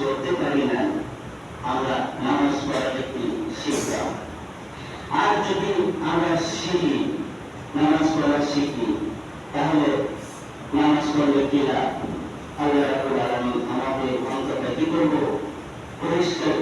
পড়তে পারি না আমরা নামাজ পড়া একটি শিখলাম আর যদি আমরা শিখি নামাজ পড়া শিখি তাহলে নামাজ পড়লে কি লাভ আল্লাহ রাব্বুল আলামিন আমাদের অন্তরটা কি করব পরিষ্কার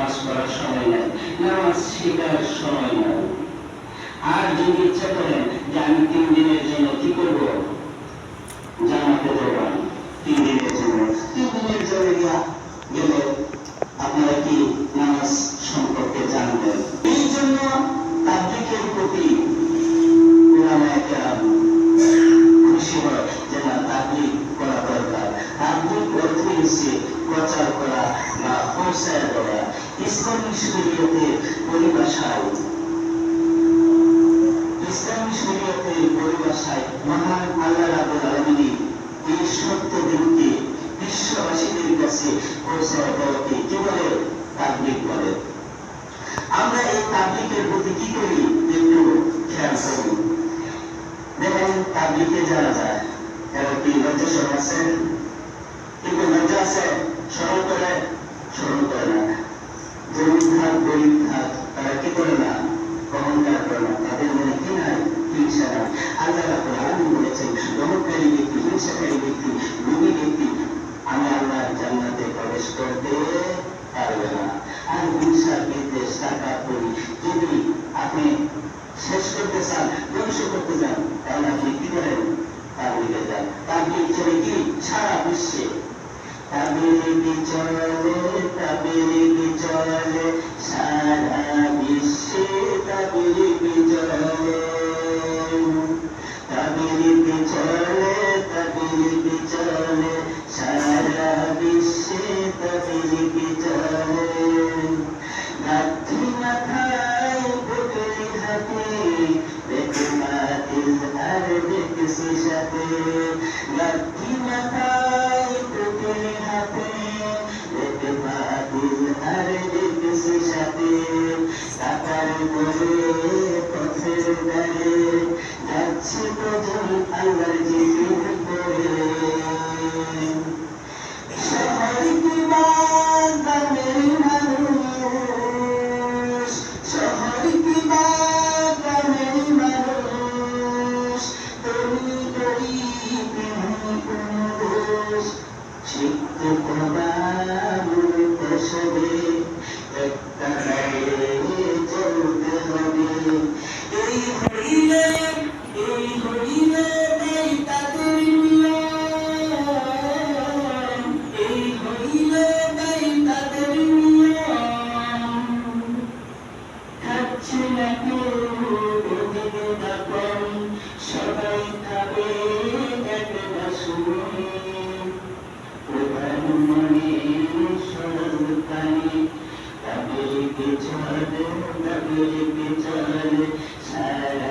নামাজ পড়ার সময় নেই নামাজ শেখার সময় নেই আর যদি ইচ্ছা করেন যে আমি তিন দিনের জন্য কি করব? করা ইসলামী শরীয়তের পরিভাষায়। ইসলামী শরীয়তের পরিভাষায় মহান আল্লাহ রাব্বুল আলামিন এই সত্য দিনকে বিশ্ববাসীদের কাছে পৌঁছায় দেওয়াকে কি বলে? তাবলিগ বলে। আমরা এই তাবলিগের প্রতি কি করি? একটু খেয়াল করি। দেখেন, তাবলিগে যারা যায় এরা কি লজ্জা সরম আছে কিন্তু লজ্জা আছে? স্মরণ করে? রাব্বুল আলামিন বলেছেন অহংকারী ব্যক্তি হিংসাকারী ব্যক্তি লোভী ব্যক্তি আমি আল্লাহ জান্নাতে প্রবেশ করতে পারবে না। আর হিংসা বিদ্বেষ টাকা করি। যদি আপনি শেষ করতে চান, ধ্বংস করতে চান, তাহলে আপনি কি করেন? দিকে যান। তার চলে কি? সারা বিশ্বে। সারা বিশ্বে তাবিরিগি চলে? চলে তাবিরিগি চলে তাদের পিছনে সারা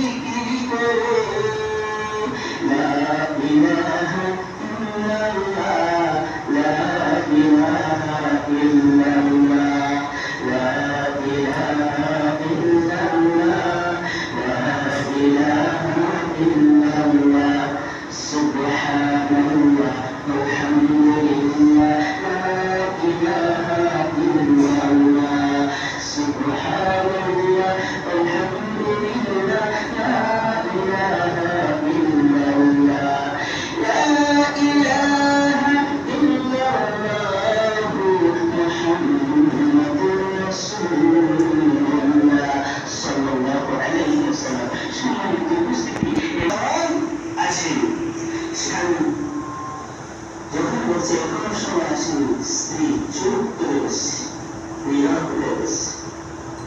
If you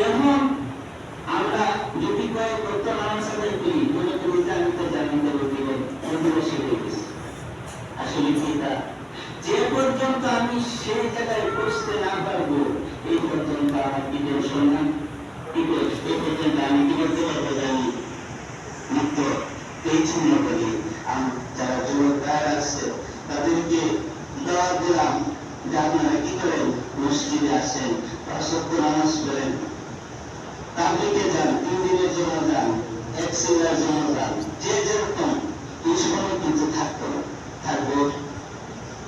এখন আমরা যদি কয়েক ভক্ত নামাজ আদায় করি মনে করি যে আমি তো জান্নাতের অধীনে অধিবাসী হয়ে গেছি আসলে কি যে পর্যন্ত আমি সেই জায়গায় পৌঁছতে না পারব, এই পর্যন্ত আমার কি টেনশন না কি করে? এই পর্যন্ত আমি কি করতে পারব জানি? এই জন্য বলি যারা যুবক আছে, তাদেরকে দাওয়া দিলাম যে আপনারা কি করেন? মসজিদে আসেন পাঁচ নামাজ পড়েন তাবলিগে যান তিন জন্য যান এক জন্য যান, যে যেরকম এই সময় কিন্তু থাকতো, থাকব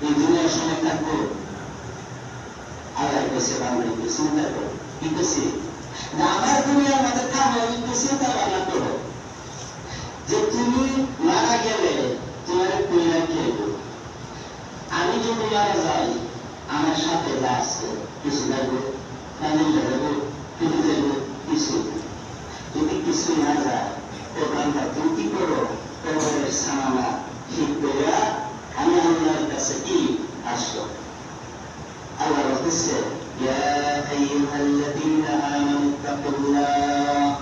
এই দুনিয়ার সময় থাকব। আল্লাহ কাছে বাংলা একটু চিন্তা করো, কি না, আমার দুনিয়ার মধ্যে থাকব একটু চিন্তা ভাবনা করো। যে তুমি মারা গেলে, তোমার কইরা কে আমি যদি মারা যাই, আমার সাথে যা আছে, কিছু দেবো পানি দেবো কিছু কিছু, যদি কিছু না যায় ও বান্দা দুটি করো কবরের সামানা ঠিক করিয়া আমি আল্লাহর কাছে কি আসলো আল্লাহ বলতেছে, ইয়া আইয়ুহাল্লাযীনা আমানু তাকুল্লাহ।